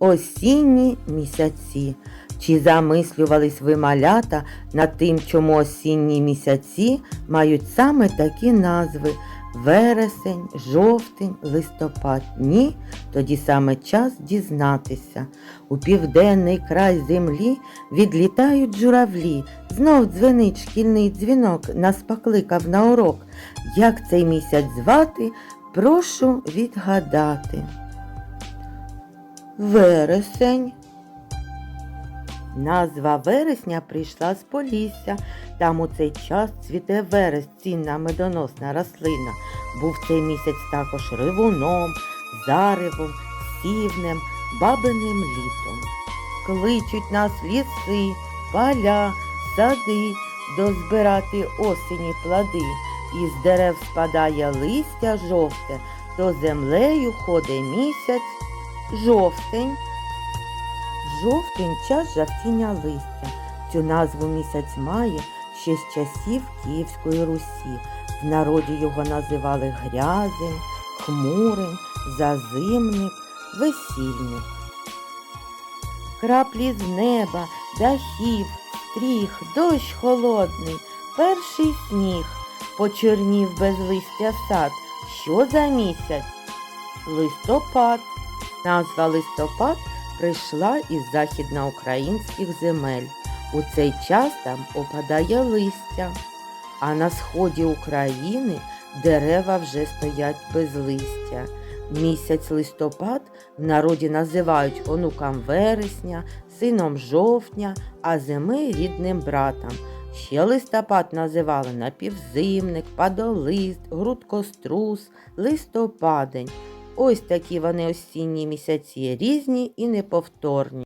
Осінні місяці. Чи замислювались ви малята над тим, чому осінні місяці мають саме такі назви вересень, жовтень, листопад? Ні, тоді саме час дізнатися. У південний край землі відлітають журавлі. Знов дзвенить шкільний дзвінок, нас покликав на урок. Як цей місяць звати, прошу відгадати. Вересень. Назва вересня прийшла з Полісся. Там у цей час цвіте верес, цінна медоносна рослина. Був цей місяць також ривуном, заревом, сівнем, бабиним літом. Кличуть нас ліси, поля, сади, дозбирати осені плоди. Із дерев спадає листя жовте, то землею ходить місяць жовтень. Жовтень час жовтіння листя. Цю назву місяць має ще з часів Київської Русі. В народі його називали грязень, хмурень, зазимник, весільник. Краплі з неба, дахів, стріх, дощ холодний, перший сніг, почернів без листя сад. Що за місяць? Листопад. Назва листопад прийшла із західноукраїнських земель. У цей час там опадає листя, а на сході України дерева вже стоять без листя. Місяць листопад в народі називають онукам вересня, сином жовтня, а зими рідним братом. Ще листопад називали напівзимник, падолист, грудкострус, листопадень. Ось такі вони осінні місяці різні і неповторні.